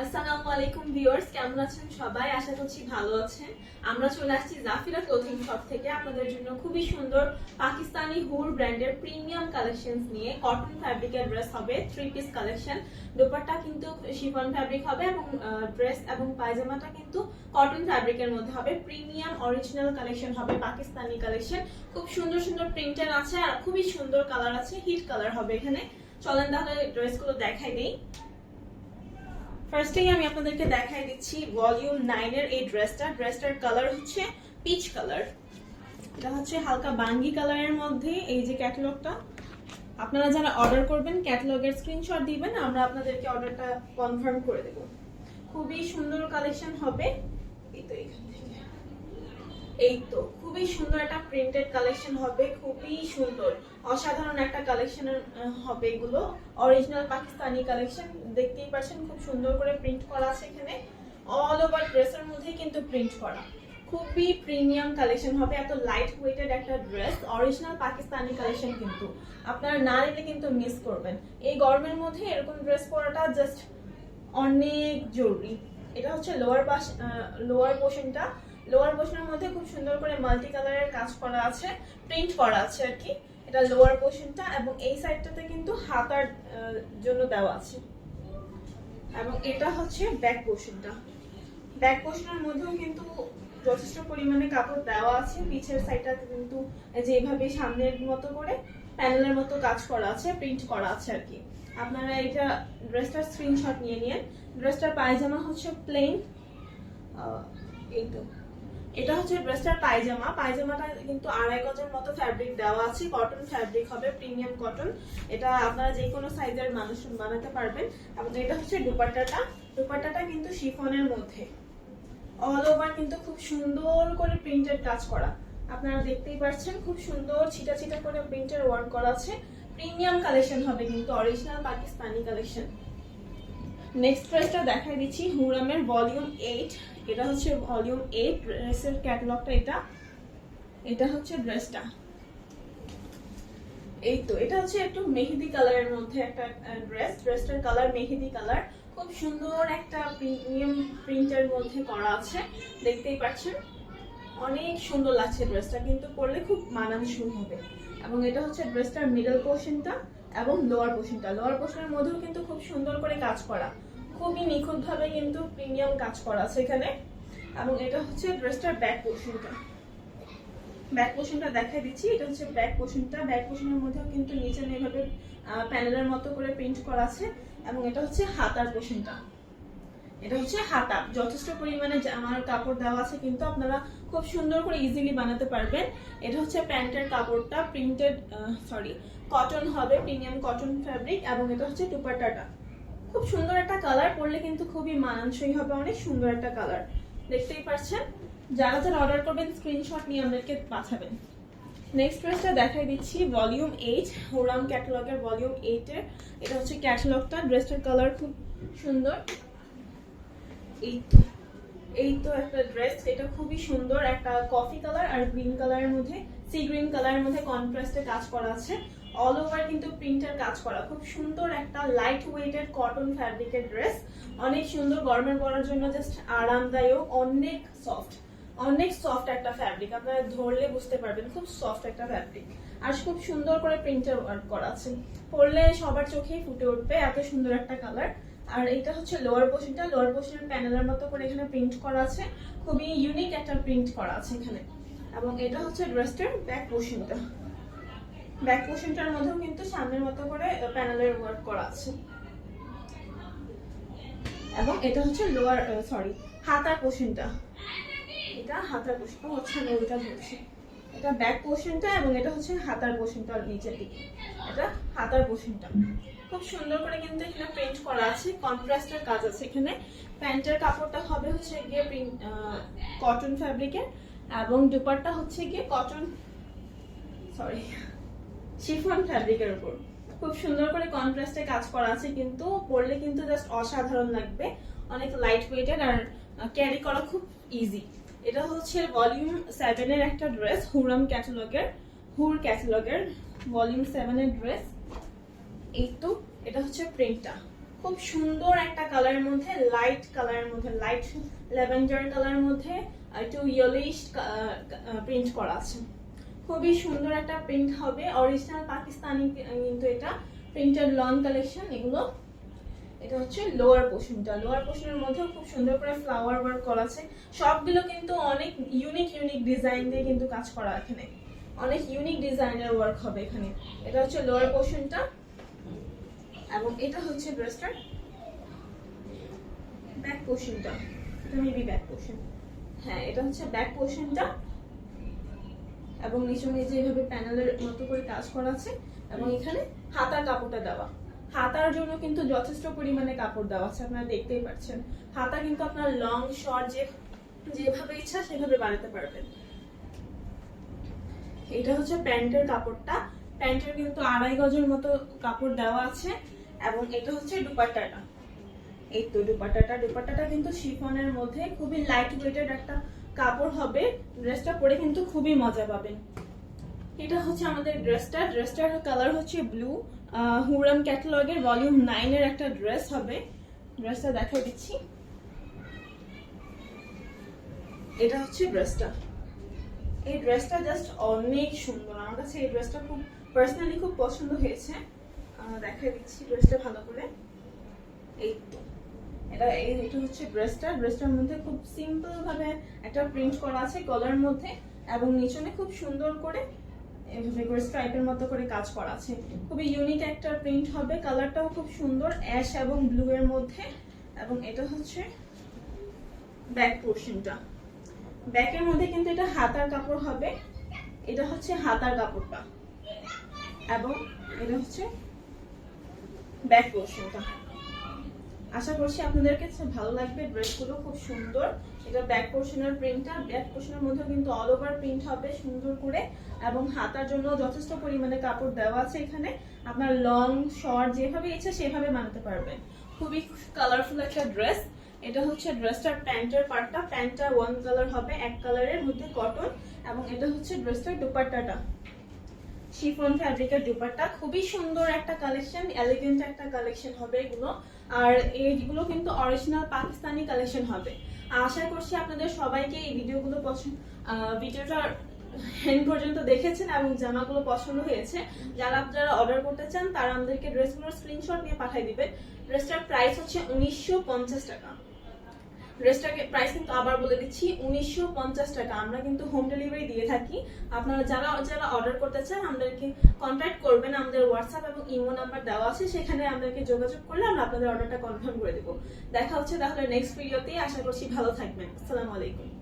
আসসালামু আলাইকুম ভিউয়ার্স, কেমন আছেন সবাই? আশা করছি ভালো আছেন। আমরা চলে আসছি জাফিরা ক্লোথিং শপ থেকে। আপনাদের জন্য খুবই সুন্দর পাকিস্তানি হুর ব্র্যান্ডের প্রিমিয়াম নিয়ে কটন ফ্যাব্রিকের ড্রেস হবে থ্রি পিস কালেকশন কিন্তু শিফন ফ্যাব্রিক হবে এবং ড্রেস এবং পায়জামাটা কিন্তু কটন ফ্যাব্রিকের মধ্যে হবে। প্রিমিয়াম অরিজিনাল কালেকশন হবে, পাকিস্তানি কালেকশন খুব সুন্দর সুন্দর প্রিন্টের আছে আর খুবই সুন্দর কালার আছে হিট কালার হবে এখানে। চলেন তাহলে ড্রেসগুলো দেখাই দিই। ফার্স্টেই আমি আপনাদেরকে দেখাই দিচ্ছি ভলিউম নাইনের এই ড্রেসটা ড্রেসটার কালার হচ্ছে পিচ কালার এটা হচ্ছে হালকা বাঙ্গি কালারের মধ্যে এই যে ক্যাটালগটা আপনারা যারা অর্ডার করবেন ক্যাটালগের স্ক্রিনশট দিবেন, আমরা আপনাদেরকে অর্ডারটা কনফার্ম করে দেব। খুবই সুন্দর কালেকশন হবে। এই তো এখান এই তো, খুবই সুন্দর একটা প্রিন্টেড কালেকশন হবে, খুবই সুন্দর। অসাধারণ একটা কালেকশনের হবে এগুলো। অরিজিনাল পাকিস্তানি কালেকশন দেখতেই পাচ্ছেন, খুব সুন্দর করে প্রিন্ট করা আছে এখানে। অল ওভার ড্রেসের মধ্যে কিন্তু প্রিন্ট করা। খুবই প্রিমিয়াম কালেকশন হবে, এত লাইট ওয়েটেড একটা ড্রেস অরিজিনাল পাকিস্তানি কালেকশন কিন্তু। আপনারা না নিলে কিন্তু মিস করবেন। এই গরমের মধ্যে এরকম ড্রেস পরাটা জাস্ট অনেক জরুরি। এটা হচ্ছে লোয়ার পাশ লোয়ার পোর্শনটা লোয়ার পোর্শনের মধ্যে খুব সুন্দর করে মাল্টি কালারের কাজ করা আছে প্রিন্ট করা আছে আর কি। এটা লোয়ার পোর্শনটা এবং এই সাইডটাতে কিন্তু হাতার জন্য দেওয়া আছে। এবং এটা হচ্ছে ব্যাক পোর্শনটা ব্যাক পোর্শনের মধ্যেও কিন্তু যথেষ্ট পরিমাণে কাপড় দেওয়া আছে। পিছের সাইডটাতে কিন্তু যেভাবে সামনের মতো করে প্যানেলের মতো কাজ করা আছে প্রিন্ট করা আছে আর কি। আপনারা এটা ড্রেসটার স্ক্রিনশট নিয়ে নিন। ড্রেসটার পায়জামা হচ্ছে প্লেন এই তো। এটা হচ্ছে ড্রেসটার পায়জামা। পায়জামাটা কিন্তু আড়াই গজের মতো ফ্যাব্রিক দেওয়া আছে। কটন ফ্যাব্রিক হবে প্রিমিয়াম কটন এটা আপনারা যে কোনো সাইজের মানুষ বানাতে পারবেন। এবং এটা হচ্ছে দুপাট্টাটা। দুপাট্টাটা কিন্তু শিফনের মধ্যে। অল ওভার কিন্তু খুব সুন্দর করে প্রিন্টের কাজ করা। আপনারা দেখতেই পাচ্ছেন খুব সুন্দর ছিটা ছিটা করে প্রিন্টের ওয়ার্ক করা আছে। প্রিমিয়াম কালেকশন হবে কিন্তু অরিজিনাল পাকিস্তানি কালেকশন নেক্সট ড্রেসটা দেখাই দিচ্ছি হুরামের ভলিউম এইট এটা হচ্ছে ভলিউম এইট ড্রেসের ক্যাটালগটা এটা। এটা হচ্ছে ড্রেসটা এই তো, এটা হচ্ছে একটু মেহেদি কালারের মধ্যে একটা ড্রেস ড্রেসটার কালার মেহেদি কালার খুব সুন্দর একটা প্রিমিয়াম প্রিন্টের মধ্যে করা আছে। দেখতেই পাচ্ছেন? অনেক সুন্দর লাগছে ড্রেসটা কিন্তু পরলে খুব মানানসই হবে। এবং এটা হচ্ছে ড্রেসটার মিডল পোর্শনটা এবং লোয়ার পোর্শনটা লোয়ার পোর্শনের মধ্যেও কিন্তু খুব সুন্দর করে কাজ করা। খুবই নিখুঁতভাবে কিন্তু প্রিমিয়াম কাজ করা আছে এখানে। এবং এটা হচ্ছে ড্রেসটার ব্যাক পোর্শনটা ব্যাক পোর্শনটা দেখাই দিচ্ছি। এটা হচ্ছে ব্যাক পোর্শনটা ব্যাক পোর্শনের মধ্যেও কিন্তু নিচে এইভাবে প্যানেলের মতো করে প্রিন্ট করা আছে। এবং এটা হচ্ছে হাতার পোর্শনটা এটা হচ্ছে হাতা। যথেষ্ট পরিমাণে আমার কাপড় দেওয়া আছে কিন্তু আপনারা খুব সুন্দর করে ইজিলি বানাতে পারবেন। এটা হচ্ছে প্যান্টের কাপড়টা প্রিন্টেড সরি কটন হবে প্রিমিয়াম কটন ফ্যাব্রিক এবং এটা হচ্ছে দুপাট্টাটা। খুব সুন্দর একটা কালার পরলে কিন্তু খুবই মানানসই হবে, অনেক সুন্দর একটা কালার দেখতেই পাচ্ছেন? যারা যারা অর্ডার করবেন স্ক্রিনশট নিয়ে আমাদেরকে পাঠাবেন। নেক্সট ড্রেসটা দেখাই দিচ্ছি ভলিউম এইট হোরাম ক্যাটালগের ভলিউম এইটের এটা হচ্ছে ক্যাটালগটা ড্রেসটার কালার খুব সুন্দর। এই এই তো একটা ড্রেস এটা খুবই সুন্দর একটা কফি কালার আর গ্রিন কালারের মধ্যে সি গ্রিন কালারের মধ্যে কন্ট্রাস্টে কাজ করা আছে। অল ওভার কিন্তু প্রিন্টের কাজ করা। খুব সুন্দর একটা লাইট ওয়েটেড কটন ফ্যাব্রিকের ড্রেস অনেক সুন্দর গরমের পরার জন্য জাস্ট আরামদায়ক, অনেক সফট অনেক সফট একটা ফ্যাব্রিক আপনারা ধরলে বুঝতে পারবেন, খুব সফট একটা ফ্যাব্রিক আর খুব সুন্দর করে প্রিন্টের ওয়ার্ক করা আছে। পরলে সবার চোখেই ফুটে উঠবে, এত সুন্দর একটা কালার আর এটা হচ্ছে লোয়ার পোর্শনটা লোয়ার পোর্শনের প্যানেলের মতো করে এখানে প্রিন্ট করা আছে। খুবই ইউনিক একটা প্রিন্ট করা আছে এখানে। এবং এটা হচ্ছে ড্রেসটার ব্যাক পোর্শনটা ব্যাক পোর্শনটার মধ্যেও কিন্তু সামনের মতো করে প্যানেলের ওয়ার্ক করা আছে। এবং এটা হচ্ছে লোয়ার সরি হাতার পোর্শনটা এটা হাতার পোর্শন হচ্ছে না ওইটা এটা ব্যাক পোর্শনটা এবং এটা হচ্ছে হাতার পোর্শনটা নিচের দিকে। এটা হাতার পোর্শনটা খুব সুন্দর করে কিন্তু এখানে প্রিন্ট করা আছে কন্ট্রাস্টের কাজ আছে এখানে। প্যান্টের কাপড়টা হবে হচ্ছে গিয়ে প্রিন্ট কটন ফ্যাব্রিকের এবং দুপাট্টা হচ্ছে গিয়ে কটন সরি শিফন ফ্যাব্রিকের উপর। খুব সুন্দর করে কন্ট্রাস্টে কাজ করা আছে, কিন্তু পরলে কিন্তু জাস্ট অসাধারণ লাগবে। অনেক লাইট ওয়েটেড আর ক্যারি করা খুব ইজি এটা হচ্ছে ভলিউম সেভেনের একটা ড্রেস হুরাম ক্যাটালগের হুর ক্যাটালগের ভলিউম সেভেনের ড্রেস এই তো, এটা হচ্ছে প্রিন্টটা খুব সুন্দর একটা কালারের মধ্যে লাইট কালারের মধ্যে লাইট ল্যাভেন্ডার কালারের মধ্যে একটু ইয়েলোইশ প্রিন্ট করা আছে। খুবই সুন্দর একটা প্রিন্ট হবে। অরিজিনাল পাকিস্তানি কিন্তু এটা প্রিন্টেড লং কালেকশন এগুলো। এটা হচ্ছে লোয়ার পোর্শনটা লোয়ার পোর্শনের মধ্যেও খুব সুন্দর করে ফ্লাওয়ার ওয়ার্ক করা আছে। সবগুলো কিন্তু অনেক ইউনিক ইউনিক ডিজাইন দিয়ে কিন্তু কাজ করা এখানে। অনেক ইউনিক ডিজাইনের ওয়ার্ক হবে এখানে। এটা হচ্ছে লোয়ার পোর্শনটা এবং এটা হচ্ছে ড্রেসটার ব্যাক পোর্শনটা এটা মেবি ব্যাক পোর্শন হ্যাঁ এটা হচ্ছে ব্যাক পোর্শনটা এবং নিচে নিচে এইভাবে প্যানেলের মতো করে কাজ করা আছে, এবং এখানে হাতার কাপড়টা দেওয়া। হাতার জন্য কিন্তু যথেষ্ট পরিমাণে কাপড় দেওয়া আছে, আপনারা দেখতেই পাচ্ছেন। হাতা কিন্তু আপনার লং শর্ট যে, যেভাবে ইচ্ছা সেভাবে বানাতে পারবেন। এটা হচ্ছে প্যান্টের কাপড়টা। প্যান্টের কিন্তু আড়াই গজের মতো কাপড় দেওয়া আছে, এবং এটা হচ্ছে দুপাট্টাটা। এই তো দুপাট্টাটা। দুপাট্টাটা কিন্তু শিফনের মধ্যে খুবই লাইট ওয়েটেড একটা কাপড় হবে ড্রেসটা পরে কিন্তু খুবই মজা পাবেন। এটা হচ্ছে আমাদের ড্রেসটা ড্রেসটার কালার হচ্ছে ব্লু হুরাম ক্যাটালগের ভলিউম নাইনের একটা ড্রেস হবে। ড্রেসটা দেখাই দিচ্ছি। এটা হচ্ছে ড্রেসটা এই ড্রেসটা জাস্ট অনেক সুন্দর। আমার কাছে এই ড্রেসটা খুব পার্সোনালি খুব পছন্দ হয়েছে। দেখাই দিচ্ছি ড্রেসটা ভালো করে। এই তো। এটা এটা হচ্ছে ড্রেসটা ড্রেসটার মধ্যে খুব সিম্পল ভাবে একটা প্রিন্ট করা আছে কলার মধ্যে এবং নিচনে খুব সুন্দর করে এভাবে করে স্ট্রাইপের মতো করে কাজ করা আছে। খুবই ইউনিক একটা প্রিন্ট হবে। কালারটাও খুব সুন্দর অ্যাশ এবং ব্লু এর মধ্যে। এবং এটা হচ্ছে ব্যাক পোর্শনটা ব্যাকের মধ্যে কিন্তু এটা হাতার কাপড় হবে। এটা হচ্ছে হাতার কাপড়টা। এবং এটা হচ্ছে ব্যাক পোর্শনটা আশা করছি আপনাদের কাছে ভালো লাগবে ড্রেসগুলো, খুব সুন্দর। এটা ব্যাক পোর্শনের প্রিন্টটা ব্যাক পোর্শনের মধ্যে কিন্তু অল ওভার প্রিন্ট হবে, সুন্দর করে। এবং হাতার জন্য যথেষ্ট পরিমাণে কাপড় দেওয়া আছে এখানে। আপনার লং শর্ট যেভাবে ইচ্ছা সেভাবে বানাতে পারবেন। খুবই কালারফুল একটা ড্রেস এটা হচ্ছে ড্রেসটার প্যান্টের পার্টটা প্যান্টটা ওয়ান কালার হবে, এক কালারের মধ্যে কটন এবং এটা হচ্ছে ড্রেসটার দুপাট্টাটা। শিফন ফ্যাব্রিকের দুপাট্টা। খুবই সুন্দর একটা কালেকশন এলিগেন্ট একটা কালেকশন হবে এগুলো। আর এইগুলো কিন্তু অরিজিনাল পাকিস্তানি কালেকশন হবে। আশা করছি আপনাদের সবাইকে এই ভিডিওগুলো পছন্দ ভিডিওটা হ্যান্ড পর্যন্ত দেখেছেন এবং জামাগুলো পছন্দ হয়েছে। যারা আপনারা অর্ডার করতে চান, তারা আমাদেরকে ড্রেসগুলোর স্ক্রিনশট নিয়ে পাঠিয়ে দিবেন। ড্রেসটার প্রাইস হচ্ছে উনিশশো পঞ্চাশ টাকা। ড্রেসটাকে প্রাইস কিন্তু আবার বলে দিচ্ছি, উনিশশো পঞ্চাশ টাকা। আমরা কিন্তু হোম ডেলিভারি দিয়ে থাকি। আপনারা যারা যারা অর্ডার করতে চান, আমাদেরকে কন্ট্যাক্ট করবেন। আমাদের হোয়াটসঅ্যাপ এবং ইমো নাম্বার দেওয়া আছে। সেখানে আমাদেরকে যোগাযোগ করলে আমরা আপনাদের অর্ডারটা কনফার্ম করে দেবো। দেখা হচ্ছে তাহলে নেক্সট ভিডিওতেই আশা করছি ভালো থাকবেন। আসসালামু আলাইকুম।